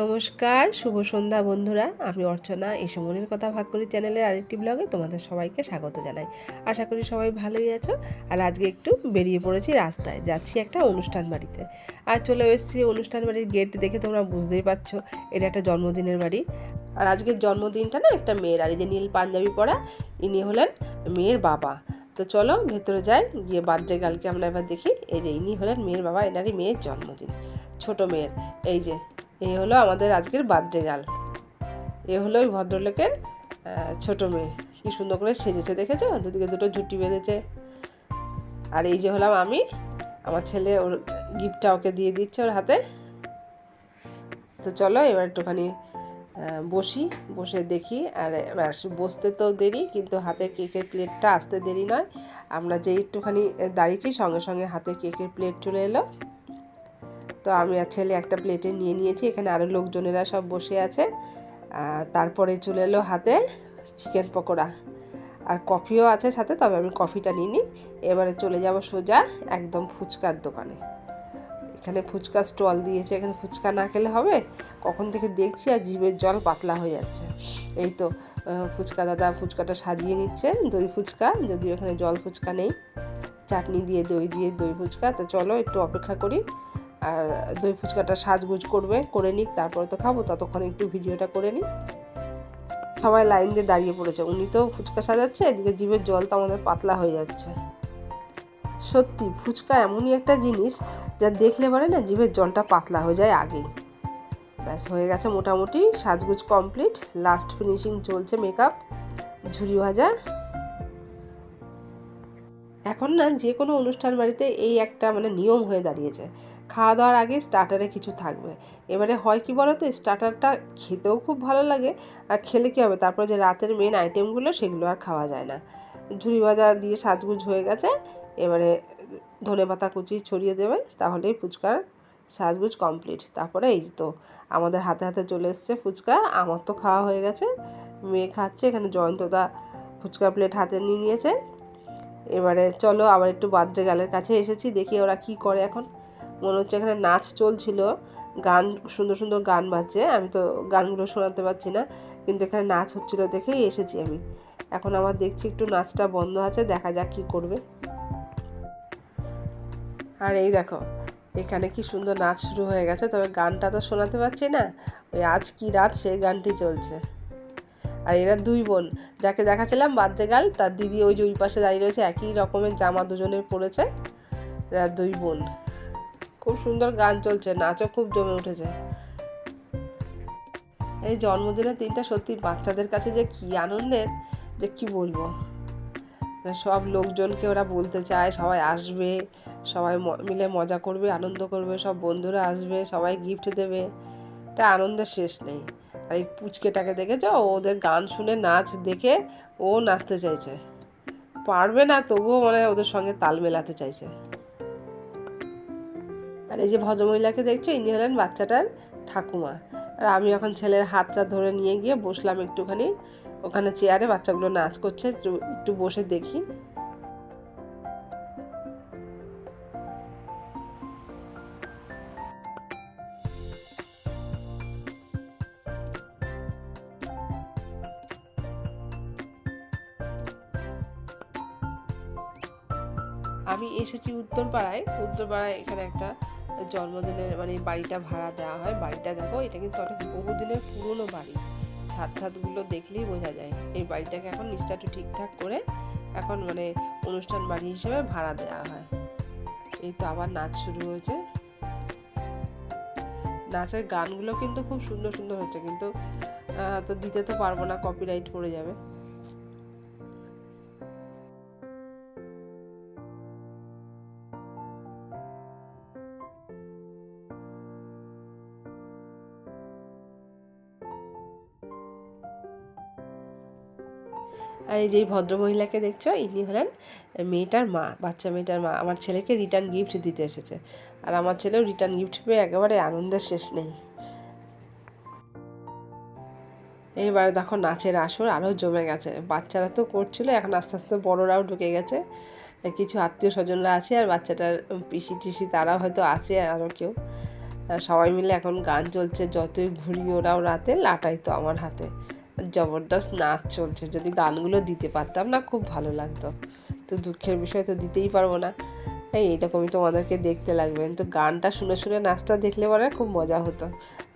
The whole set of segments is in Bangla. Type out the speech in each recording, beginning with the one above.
নমস্কার, শুভ সন্ধ্যা বন্ধুরা। আমি অর্চনা, এই সমনের কথা ভাগ করি চ্যানেলের আরেকটি ব্লগে তোমাদের সবাইকে স্বাগত জানাই। আশা করি সবাই ভালোই আছো। আর আজকে একটু বেরিয়ে পড়েছি রাস্তায়, যাচ্ছি একটা অনুষ্ঠান বাড়িতে। আর চলে এসেছি অনুষ্ঠান বাড়ির গেট দেখে তোমরা বুঝতেই পারছ, এটা একটা জন্মদিনের বাড়ি। আর আজকের জন্মদিনটা না একটা মেয়ের, আর এই যে নীল পাঞ্জাবি পরা, ইনি হলেন মেয়ের বাবা। তো চলো ভেতরে যাই, গিয়ে বার্থডে গার্লকে আমরা এবার দেখি। এই যে ইনি হলেন মেয়ের বাবা, এনারই মেয়ের জন্মদিন, ছোট মেয়ের। এই যে এই হলো আমাদের আজকের বার্থডে গার্ল এ হলো ওই ভদ্রলোকের ছোটো মেয়ে। কি সুন্দর করে সেজেছে, দেখেছ? দুদিকে দুটো ঝুটি বেঁধেছে। আর এই যে হলাম আমি, আমার ছেলে ওর গিফটটা ওকে দিয়ে দিচ্ছে ওর হাতে। তো চলো এবার একটুখানি বসি, বসে দেখি। আর বসতে তো দেরি, কিন্তু হাতে কেকের প্লেটটা আসতে দেরি নয়। আমরা যে একটুখানি দাঁড়িয়েছি, সঙ্গে সঙ্গে হাতে কেকের প্লেট চলে এলো। তো আমি আর ছেলে একটা প্লেটে নিয়ে নিয়েছি, এখানে আরও লোকজনেরা সব বসে আছে। তারপরে চলে এলো হাতে চিকেন পকোড়া। আর কফিও আছে সাথে, তবে আমি কফিটা নিইনি। এবারে চলে যাব সোজা একদম ফুচকার দোকানে। এখানে ফুচকা স্টল দিয়েছে, এখানে ফুচকা না খেলে হবে। কখন থেকে দেখছি আর জিভের জল পাতলা হয়ে যাচ্ছে। এই তো ফুচকা দাদা ফুচকাটা সাজিয়ে নিচ্ছে, দই ফুচকা, যদিও এখানে জল ফুচকা নেই। চাটনি দিয়ে দই দিয়ে দই ফুচকা, তো চলো একটু অপেক্ষা করি। আর দই ফুচকাটা সাজগুজ করবে, করে নিক, তারপরে তো খাব, ততক্ষণ একটু ভিডিওটা করে নিই সবাই লাইন দিয়ে দাঁড়িয়ে পড়েছে, উনি তো ফুচকা সাজাচ্ছে, এদিকে জিভের জল তো আমাদের পাতলা হয়ে যাচ্ছে। সত্যি, ফুচকা এমনই একটা জিনিস যা দেখলে পরে না জিভের জলটা পাতলা হয়ে যায় আগেই। ব্যাস, হয়ে গেছে মোটামুটি, সাজগুজ কমপ্লিট লাস্ট ফিনিশিং চলছে মেকআপ ঝুরি ভাজা। এখন না যে কোনো অনুষ্ঠান বাড়িতে এই একটা মানে নিয়ম হয়ে দাঁড়িয়েছে খাওয়া দাওয়ার আগে স্টার্টারে কিছু থাকবে। এবারে হয় কি বলো তো স্টার্টারটা খেতেও খুব ভালো লাগে, আর খেলে কী হবে? তারপর যে রাতের মেন আইটেমগুলো সেগুলো আর খাওয়া যায় না। ঝুড়ি ভাজা দিয়ে সাজগুজ হয়ে গেছে, এবারে ধনে পাতা কুচি ছড়িয়ে দেবে, তাহলেই ফুচকার সাজগুজ কমপ্লিট তারপরে এই তো, আমাদের হাতে হাতে চলে এসছে ফুচকা, আমার তো খাওয়া হয়ে গেছে, মেয়ে খাচ্ছে, এখানে জয়ন্তদা ফুচকা প্লেট হাতে নিয়ে নিয়েছে। এবারে চলো আবার একটু বার্থডে গালের কাছে এসেছি, দেখি ওরা কি করে এখন। মনে হচ্ছে এখানে নাচ চলছিল, গান, সুন্দর সুন্দর গান বাজছে, আমি তো গানগুলো শোনাতে পারছি না, কিন্তু এখানে নাচ হচ্ছিল দেখেই এসেছি আমি। এখন আবার দেখছি একটু নাচটা বন্ধ আছে, দেখা যাক কি করবে। আর এই দেখো, এখানে কি সুন্দর নাচ শুরু হয়ে গেছে, তবে গানটা তো শোনাতে পারছি না, ওই আজ কি রাত সেই গানটি চলছে। আর এরা দুই বোন, যাকে দেখাচ্ছিলাম বার্থডে গাল তার দিদি ওই যে ওই পাশে দাঁড়িয়ে রয়েছে, একই রকমের জামা দুজনের পরেছে, এরা দুই বোন। খুব সুন্দর গান চলছে, নাচও খুব জমে উঠেছে। এই জন্মদিনের দিনটা সত্যি বাচ্চাদের কাছে যে কি আনন্দের, যে কি বলব? সব লোকজনকে ওরা বলতে চায়, সবাই আসবে, সবাই মিলে মজা করবে, আনন্দ করবে, সব বন্ধুরা আসবে, সবাই গিফট দেবে। এটা আনন্দের শেষ নেই। আর এই পুচকেটাকে দেখেছ? ওদের গান শুনে, নাচ দেখে ও নাচতে চাইছে। পারবে না, তবুও মানে ওদের সঙ্গে তাল মেলাতে চাইছে। আর এই যে ভদ্রমহিলাকে দেখছ, ইনি হলেন বাচ্চাটার ঠাকুমা। আর আমি এখন ছেলের হাতটা ধরে নিয়ে গিয়ে বসলাম একটুখানি। ওখানে চেয়ারে বাচ্চাগুলো নাচ করছে একটু বসে দেখি। এসেছি উত্তরপাড়ায়। উত্তরপাড়ায় এখানে একটা জন্মদিনের মানে বাড়িটা ভাড়া দেওয়া হয়। বাড়িটা দেখো, এটা কিন্তু অনেক বহুদিনের পুরনো বাড়ি। ছাদ ছাদগুলো দেখলেই বোঝা যায়। এই বাড়িটাকে এখন একটু ঠিকঠাক করে এখন মানে অনুষ্ঠান বাড়ি হিসেবে ভাড়া দেওয়া হয়। এই তো আবার নাচ শুরু হয়েছে। নাচের গানগুলো কিন্তু খুব সুন্দর সুন্দর হচ্ছে, কিন্তু তো দিতে তো পারব না কপিরাইট পড়ে যাবে। আর এই যে এই ভদ্রমহিলাকে দেখছ, ইনি হলেন মেয়েটার মা, বাচ্চা মেয়েটার মা। আমার ছেলেকে রিটার্ন গিফট দিতে এসেছে। আর আমার ছেলেও রিটার্ন গিফট পেয়ে একেবারে আনন্দের শেষ নেই। এইবার দেখো নাচের আসর আরও জমে গেছে। বাচ্চারা তো করছিল, এখন আস্তে আস্তে বড়রাও ঢুকে গেছে। কিছু আত্মীয় স্বজনরা আছে আর বাচ্চাটার পিসি টিসি তারাও হয়তো আছে আরও কেউ। সবাই মিলে এখন গান চলছে, যতই ঘুরি ওরাও রাতে, লাটাই তো আমার হাতে। জবরদস্ত নাচ চলছে। যদি গানগুলো দিতে পারতাম না, খুব ভালো লাগতো। তো দুঃখের বিষয় তো দিতেই পারব না। এই এইরকমই তোমাদেরকে দেখতে লাগবে। তো গানটা শুনে শুনে নাচটা দেখলে পরে খুব মজা হতো।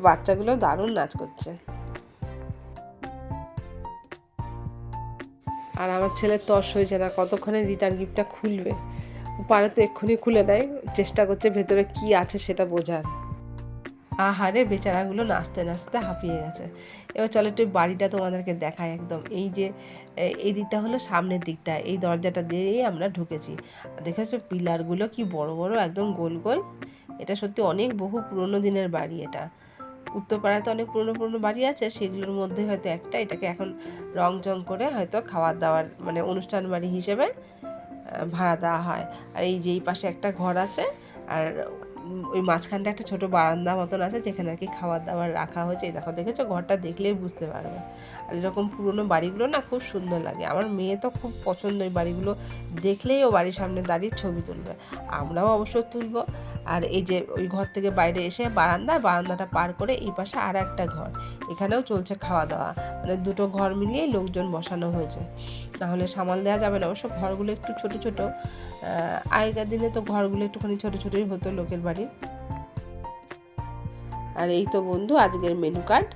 বাচ্চাগুলো দারুণ নাচ করছে। আর আমার ছেলের তর্স হয়েছে না, কতক্ষণে রিটার্ন গিফটটা খুলবে? পারে তো এক্ষুনি খুলে নেয় চেষ্টা করছে ভেতরে কি আছে সেটা বোঝার। আহারে বেচারাগুলো নাচতে নাচতে হাঁপিয়ে গেছে। এবার চলো একটু বাড়িটা তোমাদেরকে দেখায় একদম। এই যে এই দিকটা হলো সামনের দিকটা, এই দরজাটা দিয়েই আমরা ঢুকেছি। দেখেছ পিলারগুলো কি বড় বড়, একদম গোল গোল। এটা সত্যি অনেক বহু পুরনো দিনের বাড়ি এটা। উত্তরপাড়ায় তো অনেক পুরনো পুরনো বাড়ি আছে, সেগুলোর মধ্যে হয়তো একটা, এটাকে এখন রং চং করে হয়তো খাবার দাওয়ার মানে অনুষ্ঠান বাড়ি হিসেবে ভাড়া দেওয়া হয়। আর এই যে এই পাশে একটা ঘর আছে, আর ওই মাঝখানটা একটা ছোট বারান্দা মতন আছে যেখানে আর কি খাবার দাবার রাখা হয়েছে। দেখো, দেখেছ? ঘরটা দেখলেই বুঝতে পারবে। আর এরকম পুরনো বাড়িগুলো না খুব সুন্দর লাগে। আমার মেয়ে তো খুব পছন্দ ওই বাড়িগুলো। দেখলেই ও বাড়ির সামনে দাঁড়িয়ে ছবি তুলবে। আমরাও অবশ্য তুলবো। আর এই যে ওই ঘর থেকে বাইরে এসে বারান্দা বারান্দাটা পার করে এই পাশে আর একটা ঘর। এখানেও চলছে খাওয়া দাওয়া মানে দুটো ঘর মিলিয়ে লোকজন বসানো হয়েছে। নাহলে সামাল দেওয়া যাবে না। অবশ্য ঘরগুলো একটু ছোট ছোট। আগেকার দিনে তো ঘরগুলো একটুখানি ছোট ছোটই হতো লোকের বাড়ি। আর এই তো বন্ধু, আজকের মেনু কার্ড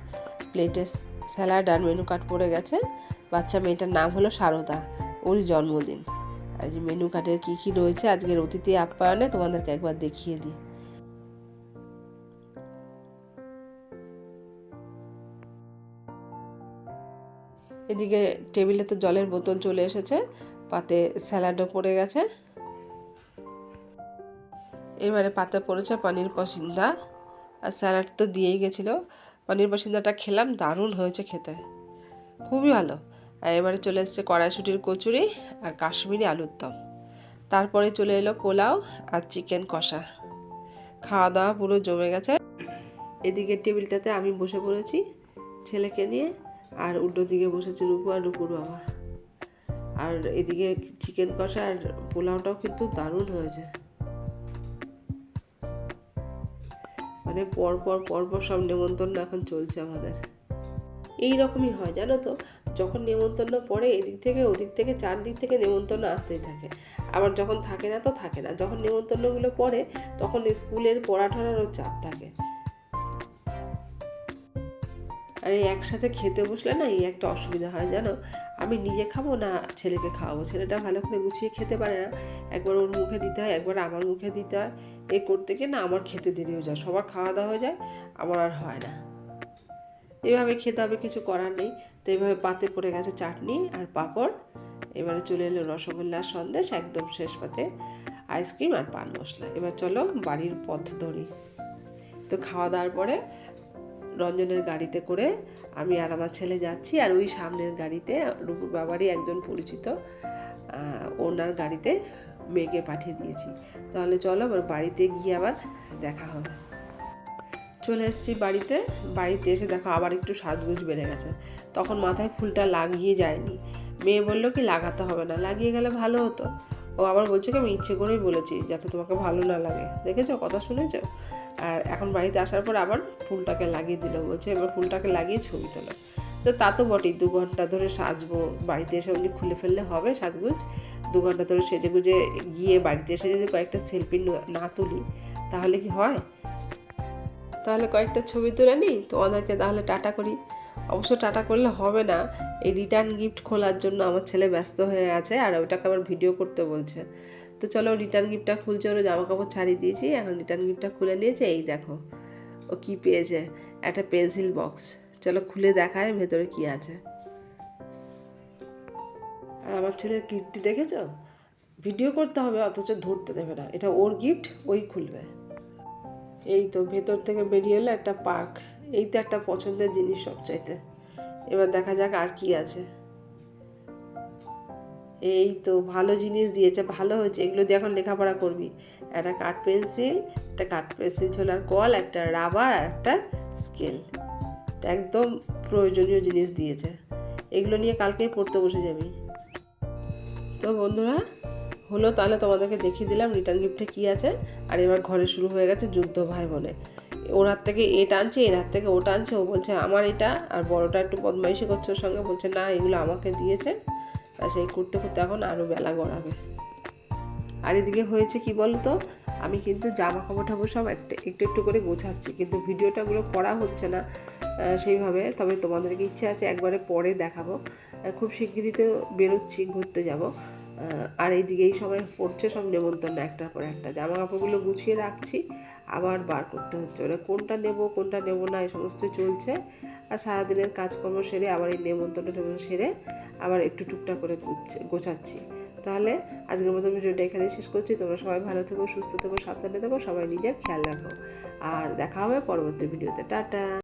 প্লেটে স্যালাড আর মেনু কার্ড পড়ে গেছে। বাচ্চা মেয়েটার নাম হলো সারদা। ওর জন্মদিন। আর যে মেনু কার্ডের কী কী রয়েছে আজকের অতিথি আপ্যায়নে তোমাদেরকে একবার দেখিয়ে দিই। এদিকে টেবিলে তো জলের বোতল চলে এসেছে, পাতে স্যালাডও পড়ে গেছে। এবারে পাতে পড়েছে পনির পসিন্দা, আর স্যালাড তো দিয়েই গেছিল। পনির পসিন্দাটা খেলাম, দারুণ হয়েছে খেতে। খুবই ভালো। আর এবারে চলে এসছে কড়াইশুটির কচুরি আর কাশ্মীরি আলুর দম। তারপরে চলে এলো পোলাও আর চিকেন কষা। খাওয়া দাওয়া পুরো জমে গেছে। এদিকে টেবিলটাতে আমি বসে পড়েছি ছেলেকে নিয়ে আর উল্টো দিকে বসেছে রূপু আর রূপুর বাবা। আর এদিকে চিকেন কষা আর পোলাওটাও কিন্তু দারুণ হয়েছে। মানে পরপর পর পর পর সব নেমন্তন্ন এখন চলছে আমাদের। এই রকমই হয়, জানো তো? যখন নেমন্তন্ন পড়ে এদিক থেকে ওদিক থেকে চারদিক থেকে নেমন্তন্ন আসতেই থাকে। আবার যখন থাকে না তো থাকে না। যখন নেমন্তন্নগুলো পড়ে, তখন স্কুলের পড়াঠনারও চাপ থাকে। আর এই একসাথে খেতে বসলে না এই একটা অসুবিধা হয় জানো? আমি নিজে খাব না ছেলেকে খাওয়াবো? ছেলেটা ভালো করে গুছিয়ে খেতে পারে না। একবার ওর মুখে দিতে হয়, একবার আমার মুখে দিতে হয়। এই করতে গিয়ে না আমার খেতে দেরি হয়ে যায়। সবার খাওয়া দাওয়া হয়ে যায়, আমার আর হয় না। এভাবে খেতে হবে, কিছু করার নেই। তো এভাবে পাতে পড়ে গেছে চাটনি আর পাঁপড়। এবারে চলে এলো রসগোল্লার সন্দেশ, একদম শেষ পাতে আইসক্রিম আর পান মশলা। এবার চলো বাড়ির পথ ধরি। তো খাওয়া দাওয়ার পরে রঞ্জনের গাড়িতে করে আমি আর আমার ছেলে যাচ্ছি আর ওই সামনের গাড়িতে রূপুর বাবারই একজন পরিচিত ওনার গাড়িতে মেয়েকে পাঠিয়ে দিয়েছি। তাহলে চলো আবার বাড়িতে গিয়ে আবার দেখা হবে। চলে এসেছি বাড়িতে। বাড়িতে এসে দেখো আবার একটু সাজগোজ বেড়ে গেছে। তখন মাথায় ফুলটা লাগিয়ে যায়নি। মেয়ে বলল কি, লাগাতে হবে না। লাগিয়ে গেলে ভালো হতো। ও আবার বলছে কি, আমি ইচ্ছে করেই বলেছি যাতে তোমাকে ভালো না লাগে। দেখেছ, কথা শুনেছ? আর এখন বাড়িতে আসার পর আবার ফুলটাকে লাগিয়ে দিল। বলছে, এবার ফুলটাকে লাগিয়ে ছবি তোলো। তো তা তো বটেই, দু ঘণ্টা ধরে সাজবো। বাড়িতে এসে উনি খুলে ফেললে হবে সাজগুজ। দু ঘণ্টা ধরে সেজে গুজে গিয়ে বাড়িতে এসে যদি কয়েকটা সেলফি না তুলি, তাহলে কি হয়? তাহলে কয়েকটা ছবি তুলে নিই? তোমাদেরকে তাহলে টাটা করি। অবশ্য টাটা করলে হবে না। এই রিটার্ন গিফট খোলার জন্য আমার ছেলে ব্যস্ত হয়ে আছে আর ওটাকে আবার ভিডিও করতে বলছে। তো চলো রিটার্ন গিফটটা খুলছে, ওরা জামা কাপড় ছাড়িয়ে দিয়েছি। এখন রিটার্ন গিফটটা খুলে নিয়েছে, এই দেখো। ও কি পেয়েছে? একটা পেন্সিল বক্স চলো খুলে দেখায় ভেতরে কি আছে। আর আমার ছেলের কীর্তি দেখেছ? ভিডিও করতে হবে, অথচ ধরতে দেবে না। এটা ওর গিফট ওই খুলবে। এই তো ভেতর থেকে বেরিয়ে এলো একটা পার্ক। এই তো একটা পছন্দের জিনিস সবচাইতে। এবার দেখা যাক আর কি আছে। এই তো ভালো জিনিস দিয়েছে, ভালো হয়েছে। এগুলো দিয়ে এখন লেখাপড়া করবি। একটা কাঠ পেন্সিল, একটা কাঠ পেন্সিল ছোলার কল, একটা রাবার আর একটা স্কেল। একদম প্রয়োজনীয় জিনিস দিয়েছে। এগুলো নিয়ে কালকেই পড়তে বসে যাবি। তো বন্ধুরা হলো তাহলে তোমাদেরকে দেখিয়ে দিলাম রিটার্ন গিফটে কী আছে। আর এবার ঘরে শুরু হয়ে গেছে যুদ্ধ ভাই বোনে ওর হাত থেকে এ টানছে এর হাত থেকে ও টানছে ও বলছে আমার এটা। আর বড়টা একটু বদমাইশি করছে ওর সঙ্গে, বলছে না, এগুলো আমাকে দিয়েছে। আর সেই করতে করতে এখন আরও বেলা গড়াবে। আর এদিকে হয়েছে কি বলতো? আমি কিন্তু জামা কাপড় ঠাকুর সব একটা, একটু একটু করে গোছাচ্ছি, কিন্তু ভিডিওটাগুলো করা হচ্ছে না সেইভাবে। তবে তোমাদেরকে ইচ্ছে আছে একবারে পরে দেখাবো। খুব শিগগিরই তো বেরোচ্ছি, ঘুরতে যাব। আর এই সময় পড়ছে, সব নেমন্তন্ন একটার পর একটা। জামা কাপড়গুলো গুছিয়ে রাখছি, আবার বার করতে হচ্ছে। ওরা কোনটা নেব কোনটা নেব না, এই সমস্ত চলছে। আর সারাদিনের কাজকর্ম সেরে আবার এই নেমন্তন্ন টেমন্তন্ন সেরে আবার একটু টুকটাক করে গোছাচ্ছি। তাহলে আজকের মতো ভিডিওটা এখানে শেষ করছি। তোমরা সবাই ভালো থেকো, সুস্থ থেকো, সাবধানে থেকো, সবাই নিজের খেয়াল রাখো। আর দেখা হবে পরবর্তী ভিডিওতে। টাটা!